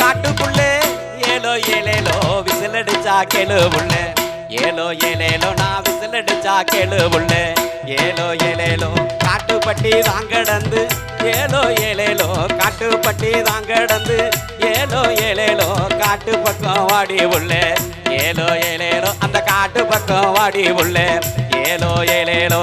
காட்டுக்குள்ளே. ஏலோ ஏலேலோ விசிலடிச்சா கேளு உள்ளே ஏலோ ஏலேலோ நான் விசிலடிச்சா கேளு உள்ளே ஏலோ ஏலேலோ காட்டுப்பட்டி வாங்கடந்து. ஏலோ ஏலேலோ காட்டுப்பட்டி தாங்கடந்து ஏலோ ஏலேலோ காட்டு பக்கம் வாடி உள்ளே ஏலோ ஏலேலோ அந்த காட்டு பக்கம் வாடி உள்ளே ஏலோ ஏலேலோ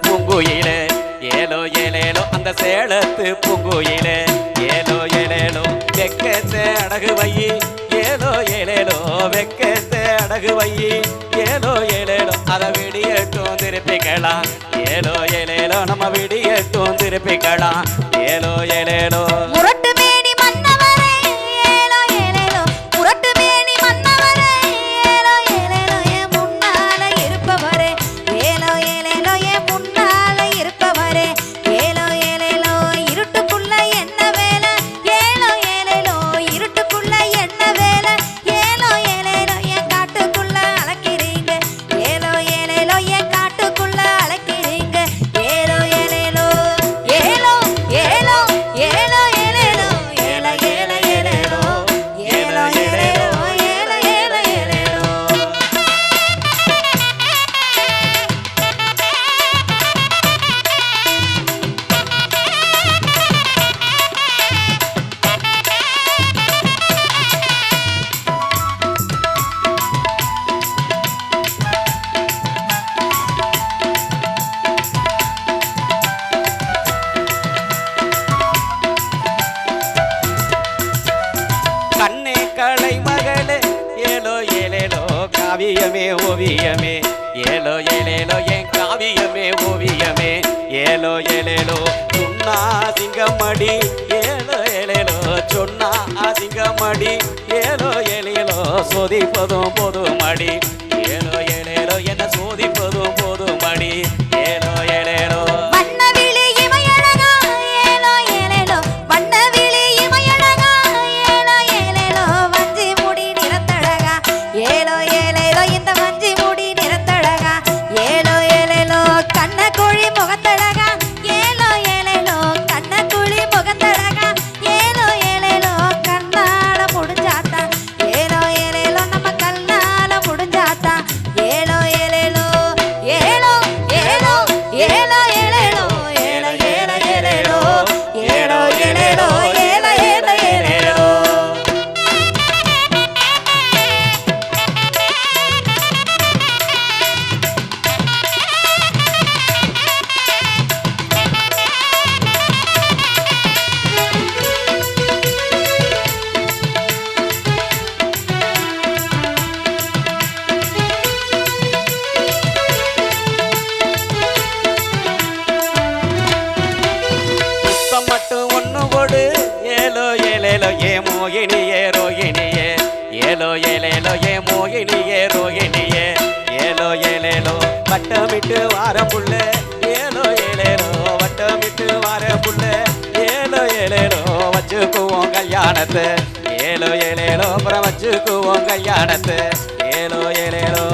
பூங்குயிலே ஏலோ ஏலேலோ அந்த சேலத்து பூங்குயிலே. ஏலோ ஏலேலோ வெக்கத்த அடகு வையி. ஏலோ ஏலேலோ வெக்கத்த அடகு வையி. ஏலோ ஏலேலோ அதை விடியட்டும் திருப்பிக்கலாம். ஏலோ ஏலேலோ நம்ம விடியட்டும் திருப்பிக்கலாம். ஏலோ ஏலேலோ. காவியமே ஓவியமே. ஏலோ ஏலேலோ என் காவியமே ஓவியமே. ஏலோ ஏலேலோ சொன்னா சிங்கமடி. ஏலோ ஏலேலோ சொன்னா சிங்கமடி. ஏலோ ஏலேலோ சோதிப்பதும் போதும் போதுமடி ஏலோ ஏலேலோ என்ன சோதிப்பதும் போதும் ஏலோ மோகினியே ரோகிணியே. ஏலோ ஏலேலோ ஏ மோகினியே ரோகிணியே. ஏலோ ஏலேலோ வட்டமிட்டு வார புள்ள ஏலோ ஏலேலோ வட்டமிட்டு வார புள்ள ஏலோ ஏலேலோ வச்சுக்குவோம் கல்யாணத்தை. ஏலோ ஏலேலோ அப்புறம் வச்சுக்குவோம் கல்யாணத்தை. ஏலோ ஏலேலோ